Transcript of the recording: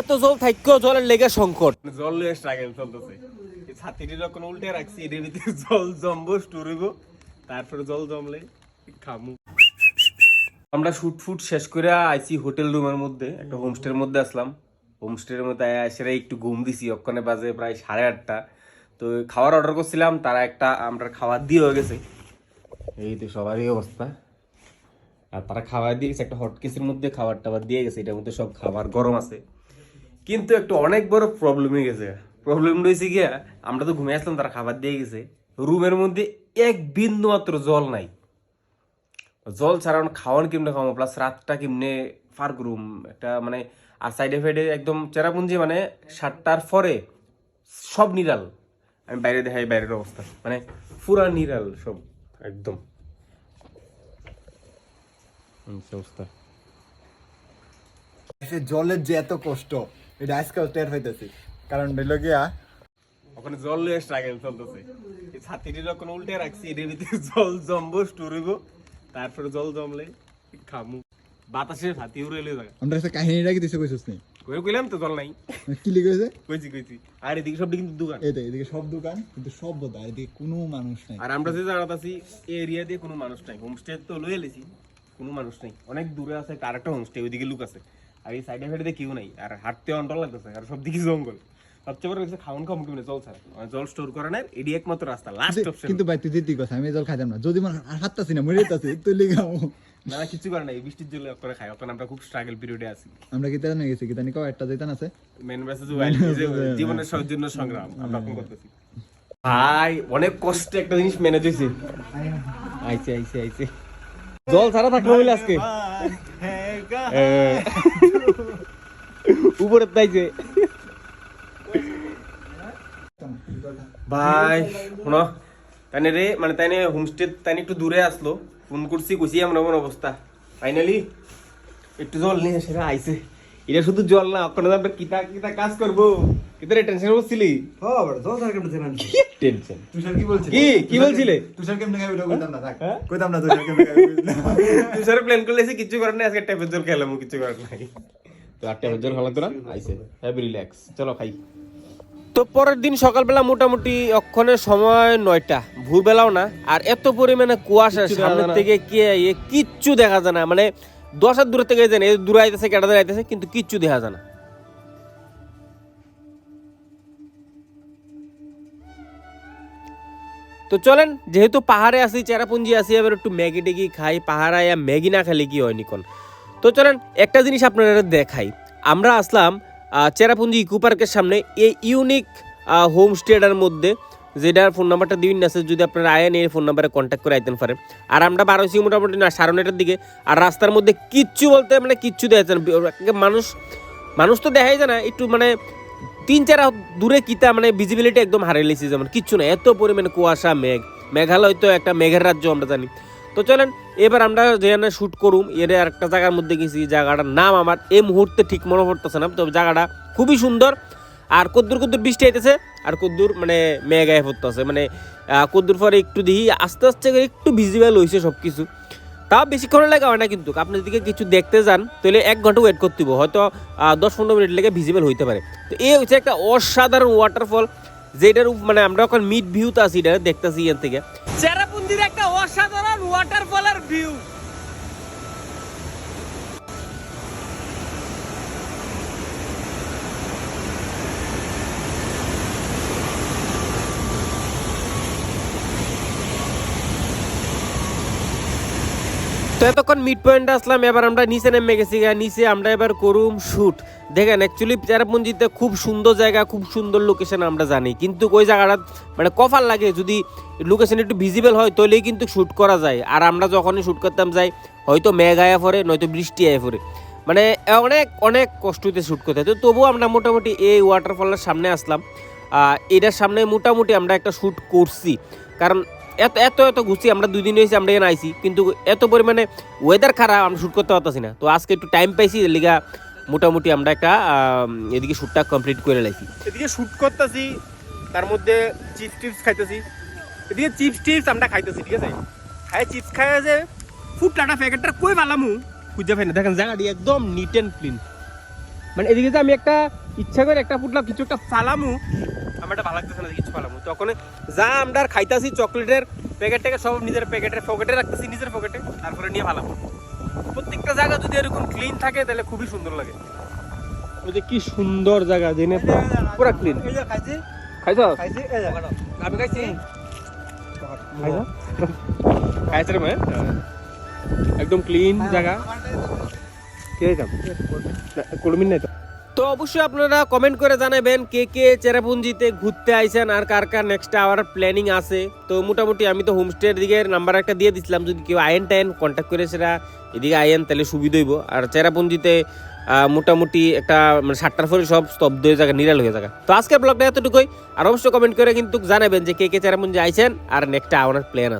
এত জল থাকলেও জলের লেগে সংকট। জল লিয়ে স্ট্রাগল চলতেছে। ছাতিটি যখন উল্টে রাখছি এর ভিতরে জল জমবো স্টোর হইব, তারপরে জল জমলে খামু। আমরা শুট ফুট শেষ করে আইছি হোটেল রুমের মধ্যে, একটা হোমস্টের মধ্যে আসলাম। হোমস্টের মধ্যে এসে একটু ঘুম দিছি ওখানে বাজে প্রায় সাড়ে আটটা। তো খাবার অর্ডার করছিলাম, তারা একটা আমরা খাবার দিয়ে হয়ে গেছে। এই তো সবারই অবস্থা। আর তারা খাবার দিয়ে গেছে, একটা হট কেসের মধ্যে খাবার টাবার দিয়ে গেছে, এটার মধ্যে সব খাবার গরম আছে। কিন্তু একটু অনেক বড় প্রবলেম হয়ে গেছে। প্রবলেম রয়েছে গিয়া, আমরা তো ঘুমিয়ে আসলাম, তারা খাবার দিয়ে গেছে। রুমের মধ্যে এক বিন্দু মাত্র জল নাই। জল ছাড়া খাওয়ান কেমনে খাওয়াবো প্লাস রাতটা কেমনে ফার রুম একটা মানে আর সাইডে ফাইডে একদম চেরাপুঞ্জি মানে সাতটার পরে সব নিরাল। আমি বাইরে দেখাই বাইরের অবস্থা। মানে পুরা নিরাল সব, একদম। জলের যে এত কষ্ট। এটা আজকাল টের হইতেছি কারণ হইল গিয়া ওখানে জল স্ট্রাগল চলতেছে। এই উল্টে রাখছি এর ভিতরে জল জমবো তারপরে জল জমলে খামু। বাতাসের হাতি উড়ে এলে জায়গা আমরা কাছে কাহিনীটা কি তুই কইছিস নি? কই কইলাম তো জল নাই। কি লিখেছে কইছি কইছি। আর এদিকে সব কিন্তু দোকান। এই এদিকে সব দোকান কিন্তু সব বোধা এদিকে কোনো মানুষ নাই। আর আমরা যে আছি এই এরিয়া দিয়ে কোনো মানুষ নাই। হোমস্টে তো লয়ে এলেছি কোনো মানুষ নাই। অনেক দূরে আছে একটা আরেকটা হোমস্টে ওইদিকে লুক আছে। আর এই সাইডে ফাইডে কেউ নাই। আর হাঁটতে অন্টল লাগতেছে আর সব দিকে জঙ্গল। সবচেয়ে বড় হচ্ছে জল ছাড়া। মানে জল স্টোর করে না এডি একমাত্র রাস্তা লাস্ট অপশন কিন্তু ভাই তুই দিতি কথা আমি জল খাইতাম না। যদি মানে হাততাছি না মরে যেতাছি তুই লিখাও না না, কিছু করে নাই বৃষ্টির জলে করে খাই। ওখানে আমরা খুব স্ট্রাগল পিরিয়ডে আছি। আমরা কি তাহলে গেছি কি জানি কাও একটা যেতান আছে। মেন মেসেজ জীবনের সংগ্রাম আমরা করতেছি। ভাই অনেক কষ্টে একটা জিনিস ম্যানেজ হয়েছে। আইছে আইছে আইছে। জল ছাড়া থাকল আজকে। উপরে তাইছে ভাই শোনো তাইনে রে মানে তাইনে হোমস্টে তাইনে একটু দূরে আসলো ফোন করছি কইছি আমরা এমন অবস্থা। ফাইনালি একটু জল নিয়ে সেটা আইছে। এটা শুধু জল না ওখানে আমরা কিতা কিতা কাজ করব। কিতা রে টেনশন করছিলি টেনশন তুষার কি বলছিস কি? কি বলছিলে? তুষার কেমনে খাবি কইতাম না থাক? কইতাম না তুষার কেমনে খাবি। তুই প্ল্যান করলে কিছু করার নাই আজকে ট্যাপের জল খেলাম কিছু করার নাই। তো হ্যাপি রিল্যাক্স চলো খাই। পরের দিন সকালবেলা মোটামুটি সময় নয়টা। ভোরবেলাও না। আর এত পরিমাণে কুয়াশা সামনে থেকে কে কিচ্ছু দেখা যায় না। মানে দশ হাত দূরে থেকে দূরে আইতেছে আইতেছে কিন্তু কিচ্ছু দেখা যায় না। তো চলেন যেহেতু পাহাড়ে আসি চেরাপুঞ্জি আসি এবার একটু ম্যাগি টেগি খাই। পাহাড়ে ম্যাগি না খেলে কি হয় নিকন? তো চলেন, একটা জিনিস আপনারা দেখাই। আমরা আসলাম চেরাপুঞ্জি ইকো পার্কের সামনে এই ইউনিক হোমস্টেটার মধ্যে, যেটার ফোন নাম্বারটা দিবেন আছে যদি আপনারা আয়েন এই ফোন নাম্বারে কন্ট্যাক্ট করে আইতেন পারেন আর আমরা বারোসি মোটামুটি না সাড়ে নয়টার দিকে, আর রাস্তার মধ্যে কিচ্ছু বলতে মানে কিচ্ছু দেখা না। মানুষ মানুষ তো দেখাই যায় না, একটু মানে তিন চার দূরে কিতা মানে ভিজিবিলিটি একদম হারিয়ে লেছি যেমন, কিচ্ছু না। এত পরিমাণে কুয়াশা, মেঘ। মেঘালয় তো একটা মেঘের রাজ্য আমরা জানি। তো চলেন, এবার আমরা যেখানে শ্যুট করুম, এর একটা জায়গার মধ্যে গেছি, জায়গাটার নাম আমার, এই মুহূর্তে ঠিক মনে পড়তেছে না, তবে জায়গাটা খুবই সুন্দর। আর কদ্দুর কদ্দুর বৃষ্টি আইতেছে, আর কদ্দুর মানে মেঘ আয় পড়তেছে। মানে কদ্দুর পরে একটু দেখি, আস্তে আস্তে একটু ভিজিবল হয়েছে সব কিছু তাও বেশিক্ষণ লেগে হয় না কিন্তু, আপনি যদি কিছু দেখতে যান, তাহলে এক ঘণ্টা ওয়েট করতে হবে হয়তো দশ পনেরো মিনিট লেগে ভিজিবল হইতে পারে। তো এই হচ্ছে একটা অসাধারণ ওয়াটারফল যেটার মানে আমরা এখন মিড ভিউতে আছি, এটা দেখতেছি এখান থেকে। চেরাপুঞ্জির একটা অসাধারণ ওয়াটারফলের ভিউ তো এতক্ষণ মিড পয়েন্টে আসলাম, এবার আমরা নিচে নেমে গেছি। নিচে আমরা এবার করুম শুট দেখেন অ্যাকচুয়ালি চেরাপুঞ্জিতে খুব সুন্দর জায়গা, খুব সুন্দর লোকেশন আমরা জানি। কিন্তু ওই জায়গাটা মানে কফার লাগে, যদি লোকেশন একটু ভিজিবল হয় তাহলেই কিন্তু শ্যুট করা যায়। আর আমরা যখনই শ্যুট করতাম, যাই, হয়তো মেঘ আয়া পড়ে, নয়তো বৃষ্টি আয়া পড়ে। মানে অনেক অনেক কষ্টতে শ্যুট করতে তো তবুও আমরা মোটামুটি এই ওয়াটারফলের সামনে আসলাম। এটার সামনে মোটামুটি আমরা একটা শ্যুট করছি। কারণ এত এত এত ঘুরছি, আমরা দুই দিন হয়েছি আমরা এখানে আইছি। কিন্তু এত পরিমাণে ওয়েদার খারাপ, আমরা শ্যুট করতে পারতাছি না। তো আজকে একটু টাইম পাইছি লিগা মোটামুটি আমরা একটা এদিকে শ্যুটটা কমপ্লিট করে লাইছি। এদিকে শুট করতেছি, তার মধ্যে চিপস টিপস খাইতেছি। এদিকে চিপস টিপস আমরা খাইতেছি, ঠিক আছে? খাই চিপস খাই যে ফুড টাটা প্যাকেটটা কই পালামু খুঁজে পাই না। দেখেন, জায়গাটি একদম নিট অ্যান্ড ক্লিন মানে এদিকে যে আমি একটা ইচ্ছা করে একটা ফুটলাম, কিছু একটা ফালামু আমার ভালো লাগতেছে না কিছু ফালামু তখন যা আমরা খাইতাছি চকলেটের প্যাকেট ট্যাকেট সব নিজের প্যাকেটের পকেটে রাখতেছি নিজের পকেটে তারপরে নিয়ে ফালামু প্রত্যেকটা জায়গা যদি এরকম ক্লিন থাকে তাহলে খুবই সুন্দর লাগে। ওই যে কি সুন্দর জায়গা জেনে পুরো ক্লিন খাইছি? খাইছ? খাইছি এই আমি খাইছি। খাইছ? খাইছে রে একদম ক্লিন জায়গা। কে যাম কর্মীর নাই তো অবশ্যই আপনারা কমেন্ট করে জানাবেন কে কে চেরাপুঞ্জিতে ঘুরতে আইছেন আর কার কার নেক্সট আওয়ার প্ল্যানিং আছে। তো মোটামুটি আমি তো হোমস্টের দিকে নাম্বার একটা দিয়ে দিছিলাম, যদি কেউ আয়েন টাইন কন্ট্যাক্ট করে সেটা এদিকে আয়েন তাহলে সুবিধা হইব। আর চেরাপুঞ্জিতে মোটামুটি একটা মানে সাতটার পরে সব স্তব্ধ হয়ে যাবে নিরাল হয়ে যাবে তো আজকের ব্লগটা এতটুকুই। আর অবশ্যই কমেন্ট করে কিন্তু জানাবেন যে কে কে চেরাপুঞ্জি আইছেন আর নেক্সট আওয়ার প্ল্যান আছে।